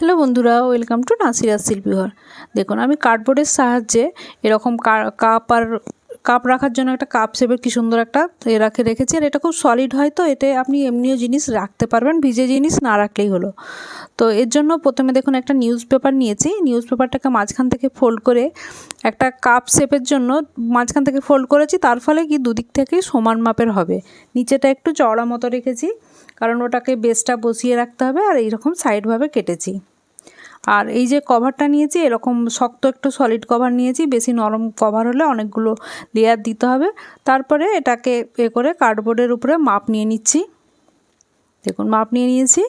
Hello বন্ধুরা, welcome to নাসিরাজ শিল্পীঘর দেখুন, আমি কার্ডবোর্ডের সাহায্যে এরকম কাপ আর কাপ রাখার জন্য একটা কাপ শেপের কি সুন্দর একটা এ রাখে রেখেছি। আর এটা খুব সলিড হয় তো, এতে আপনি এমনিও জিনিস রাখতে পারবেন, ভিজে জিনিস না রাখলেই হলো। তো এর জন্য প্রথমে দেখুন, একটা নিউজ পেপার নিয়েছি। নিউজ পেপারটাকে মাঝখান থেকে ফোল্ড করে একটা কাপ শেপের জন্য মাঝখান থেকে ফোল্ড করেছি। তার ফলে কি দুদিক থেকেই সমান মাপের হবে। নিচেটা একটু চওড়া মতো রেখেছি, কারণ ওটাকে বেসটা বসিয়ে রাখতে হবে আর এইরকম সাইডভাবে কেটেছি। আর এই যে কভারটা নিয়েছি, এরকম শক্ত একটু সলিড কভার নিয়েছি, বেশি নরম কভার হলে অনেকগুলো লেয়ার দিতে হবে। তারপরে এটাকে এ করে কার্ডবোর্ডের উপরে মাপ নিয়ে নিচ্ছি। দেখুন, মাপ নিয়ে নিয়েছি।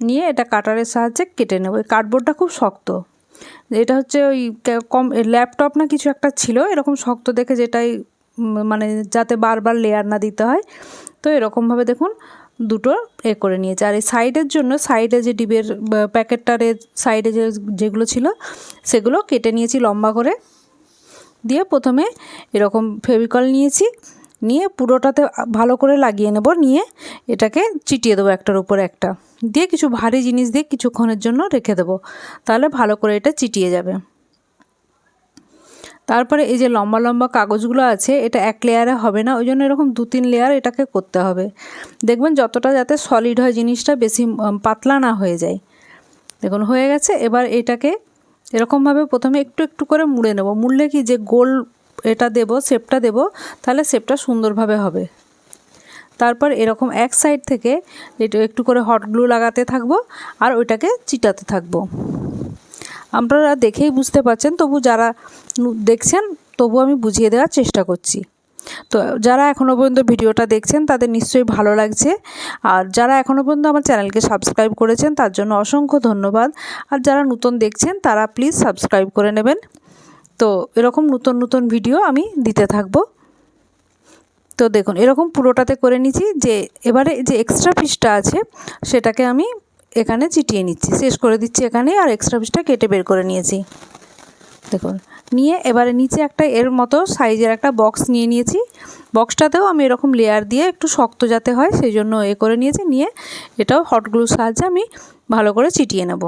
নিয়ে এটা কাটারের সাহায্যে কেটে নেব। এই কার্ডবোর্ডটা খুব শক্ত। এটা হচ্ছে ওই কম ল্যাপটপ না কিছু একটা ছিল, এরকম শক্ত দেখে যেটাই মানে যাতে বারবার লেয়ার না দিতে হয়। তো এরকমভাবে দেখুন দুটো এ করে নিয়েছে। আর এই সাইডের জন্য সাইডে যে ডিবের প্যাকেটটার সাইডে যে, যেগুলো ছিল, সেগুলো কেটে নিয়েছি লম্বা করে। দিয়ে প্রথমে এরকম ফেভিকল নিয়েছি। নিয়ে পুরোটাতে ভালো করে লাগিয়ে নেব। নিয়ে এটাকে চিটিয়ে দেবো একটার উপর একটা। দিয়ে কিছু ভারী জিনিস দিয়ে কিছুক্ষণের জন্য রেখে দেবো। তাহলে ভালো করে এটা চিটিয়ে যাবে। তারপরে এই যে লম্বা লম্বা কাগজগুলো আছে, এটা এক লেয়ারে হবে না ওই জন্য এরকম দু তিন লেয়ার এটাকে করতে হবে। দেখবেন যতটা যাতে সলিড হয় জিনিসটা বেশি পাতলা না হয়ে যায়। দেখুন, হয়ে গেছে, এবার এটাকে এরকমভাবে প্রথমে একটু একটু করে মুড়ে নেব। মুড়লে কি যে গোল এটা দেব, শেপটা দেব, তাহলে শেপটা সুন্দরভাবে হবে। তারপর এরকম এক সাইড থেকে একটু করে হট গ্লু লাগাতে থাকব, আর ওইটাকে চিটাতে থাকব। আপনারা দেখেই বুঝতে পারছেন, তবু যারা দেখছেন, তবু আমি বুঝিয়ে দেওয়ার চেষ্টা করছি। তো যারা এখনও পর্যন্ত ভিডিওটা দেখছেন, তাদের নিশ্চয়ই ভালো লাগছে। আর যারা এখনও পর্যন্ত আমার চ্যানেলকে সাবস্ক্রাইব করেছেন, তার জন্য অসংখ্য ধন্যবাদ। আর যারা নতুন দেখছেন, তারা প্লিজ সাবস্ক্রাইব করে নেবেন। তো এরকম নতুন নতুন ভিডিও আমি দিতে থাকব। তো দেখুন, এরকম পুরোটাতে করে নিচ্ছি যে, এবারে যে এক্সট্রা পিসটা আছে, সেটাকে আমি এখানে চিটিয়ে নিচ্ছি। শেষ করে দিচ্ছি এখানে আর এক্সট্রা পিসটা কেটে বের করে নিয়েছি। দেখুন, নিয়ে এবারে নিচে একটা এর মতো সাইজের একটা বক্স নিয়ে নিয়েছি। বক্সটাতেও আমি এরকম লেয়ার দিয়ে একটু শক্ত যাতে হয়, সেই জন্য এ করে নিয়েছি। নিয়ে এটাও হট গ্লুর সাহায্যে আমি ভালো করে চিটিয়ে নেব।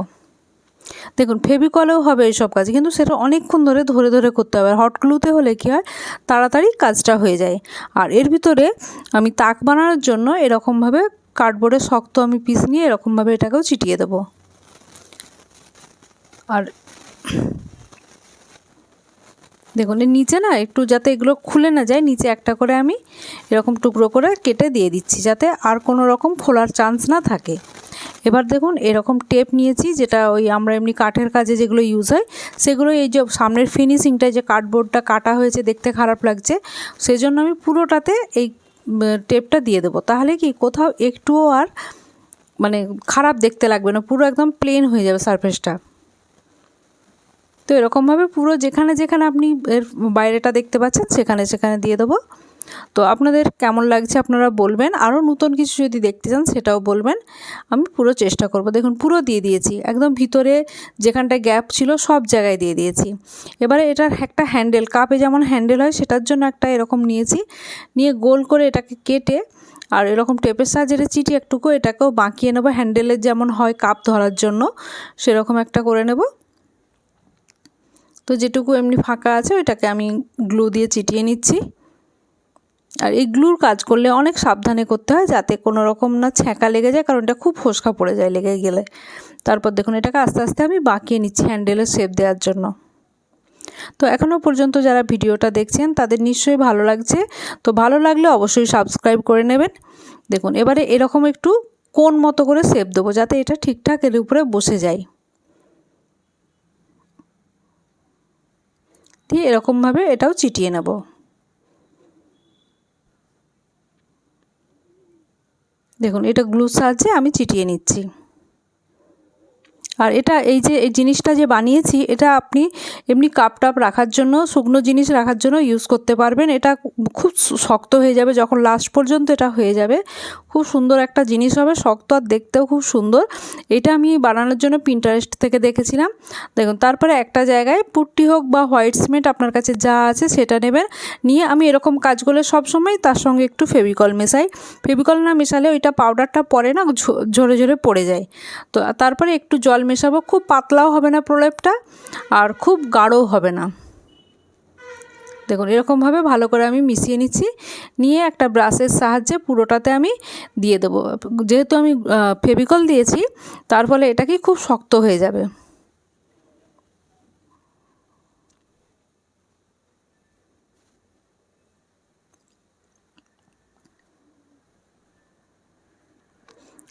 দেখুন ফেভিকলেও হবে এইসব কাজ, কিন্তু সেটা অনেকক্ষণ ধরে ধরে ধরে করতে হবে। আর হট গ্লুতে হলে কী হয়, তাড়াতাড়ি কাজটা হয়ে যায়। আর এর ভিতরে আমি তাক বানানোর জন্য এরকমভাবে কার্ডবোর্ডে শক্ত আমি পিস নিয়ে এরকমভাবে এটাকেও চিটিয়ে দেবো। আর দেখুন, এর নিচে না একটু যাতে এগুলো খুলে না যায়, নিচে একটা করে আমি এরকম টুকরো করে কেটে দিয়ে দিচ্ছি, যাতে আর কোনো রকম খোলার চান্স না থাকে। এবার দেখুন, এরকম টেপ নিয়েছি, যেটা ওই আমরা এমনি কাঠের কাজে যেগুলো ইউজ হয়, সেগুলো এই যে সামনের ফিনিশিংটা যে কার্ডবোর্ডটা কাটা হয়েছে, দেখতে খারাপ লাগছে, সেজন্য আমি পুরোটাতে এই টেপটা দিয়ে দেবো। তাহলে কি কোথাও একটুও আর মানে খারাপ দেখতে লাগবে না, পুরো একদম প্লেন হয়ে যাবে সারফেসটা তো এরকমভাবে পুরো যেখানে যেখানে আপনি এর বাইরেটা দেখতে পাচ্ছেন, সেখানে সেখানে দিয়ে দেবো। তো আপনাদের কেমন লাগছে আপনারা বলবেন। আরও নতুন কিছু যদি দেখতে চান, সেটাও বলবেন। আমি পুরো চেষ্টা করব। দেখুন, পুরো দিয়ে দিয়েছি। একদম ভিতরে যেখানটায় গ্যাপ ছিল, সব জায়গায় দিয়ে দিয়েছি। এবারে এটার একটা হ্যান্ডেল, কাপে যেমন হ্যান্ডেল হয়, সেটার জন্য একটা এরকম নিয়েছি। নিয়ে গোল করে এটাকে কেটে, আর এরকম টেপের সাহায্যে চিটি একটুকু, এটাকেও বাঁকিয়ে নেব। হ্যান্ডেলের যেমন হয় কাপ ধরার জন্য, সেরকম একটা করে নেব। তো যেটুকু এমনি ফাঁকা আছে, ওইটাকে আমি গ্লু দিয়ে চিটিয়ে নিচ্ছি। আর এই গ্লুর কাজ করলে অনেক সাবধানে করতে হয় যাতে কোনো রকম না ছ্যাঁকা লেগে যায়, কারণ এটা খুব ফোসকা পড়ে যায় লেগে গেলে। তারপর দেখুন, এটাকে আস্তে আস্তে আমি বাঁকিয়ে নিচ্ছি হ্যান্ডেলের শেপ দেওয়ার জন্য। তো এখনও পর্যন্ত যারা ভিডিওটা দেখছেন, তাদের নিশ্চয়ই ভালো লাগছে। তো ভালো লাগলে অবশ্যই সাবস্ক্রাইব করে নেবেন। দেখুন, এবারে এরকম একটু কোন মতো করে শেপ দেবো যাতে এটা ঠিকঠাক এর উপরে বসে যায়। দিয়ে এরকমভাবে এটাও চিটিয়ে নেব। দেখুন এটা গ্লুর সাহায্যে আমি চিটিয়ে নিচ্ছি। আর এটা এই যে, এই জিনিসটা যে বানিয়েছি, এটা আপনি এমনি কাপ টাপ রাখার জন্য, শুকনো জিনিস রাখার জন্য ইউজ করতে পারবেন। এটা খুব শক্ত হয়ে যাবে, যখন লাস্ট পর্যন্ত এটা হয়ে যাবে। খুব সুন্দর একটা জিনিস হবে, শক্ত আর দেখতেও খুব সুন্দর। এটা আমি বানানোর জন্য পিন্টারেস্ট থেকে দেখেছিলাম। দেখুন, তারপরে একটা জায়গায় পুট্টি হোক বা হোয়াইট সিমেন্ট আপনার কাছে যা আছে সেটা নেবেন। নিয়ে আমি এরকম কাজগুলো সবসময় তার সঙ্গে একটু ফেভিকল মেশাই। ফেভিকল না মেশালে ওইটা পাউডারটা পরে না ঝরে ঝরে পড়ে যায়। তো, তারপরে একটু জল মেশাবো, খুব পাতলাও হবে না প্রলেপটা আর খুব গাঢ়ও হবে না। দেখুন এরকমভাবে ভালো করে আমি মিশিয়ে নিচ্ছি, নিয়ে একটা ব্রাশের সাহায্যে পুরোটাতে আমি দিয়ে দেবো। যেহেতু আমি ফেভিকল দিয়েছি, তার ফলে এটা কি খুব শক্ত হয়ে যাবে।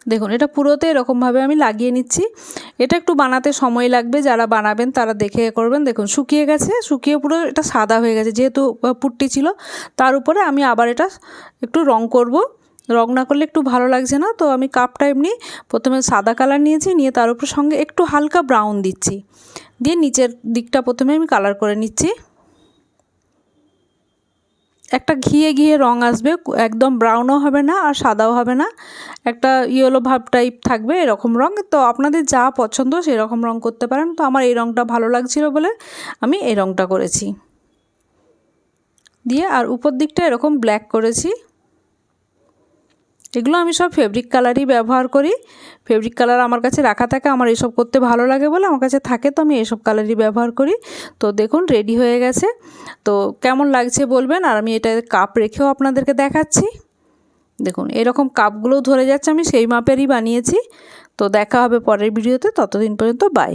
দেখুন, এটা পুরোতে এরকমভাবে আমি লাগিয়ে নিচ্ছি। এটা একটু বানাতে সময় লাগবে, যারা বানাবেন তারা দেখে করবেন। দেখুন, শুকিয়ে গেছে, শুকিয়ে পুরো এটা সাদা হয়ে গেছে, যেহেতু পুট্টি ছিল। তার উপরে আমি আবার এটা একটু রং করব। রং না করলে একটু ভালো লাগছে না, তো আমি কাপটা এমনি প্রথমে সাদা কালার নিয়েছি, নিয়ে তার উপর সঙ্গে একটু হালকা ব্রাউন দিচ্ছি। দিয়ে নিচের দিকটা প্রথমে আমি কালার করে নিচ্ছি। একটা ঘিয়ে ঘিয়ে রং আসবে, একদম ব্রাউনও হবে না আর সাদাও হবে না। একটা ইয়েলো ভাব টাইপ থাকবে এরকম রং। তো আপনাদের যা পছন্দ সেরকম রং করতে পারেন। তো আমার এই রংটা ভালো লাগছিল বলে আমি এই রংটা করেছি। দিয়ে আর উপর দিকটা এরকম ব্ল্যাক করেছি। এগুলো আমি সব ফেব্রিক কালারই ব্যবহার করি। ফেব্রিক কালার আমার কাছে রাখা থাকে, আমার এসব করতে ভালো লাগে বলে আমার কাছে থাকে তো আমি এসব কালারই ব্যবহার করি। তো দেখুন রেডি হয়ে গেছে। তো কেমন লাগছে বলবেন? আর আমি এটা কাপ রেখেও আপনাদেরকে দেখাচ্ছি। দেখুন, এরকম কাপগুলোও ধরে যাচ্ছে, আমি সেই মাপেরই বানিয়েছি। তো দেখা হবে পরের ভিডিওতে ততদিন পর্যন্ত বাই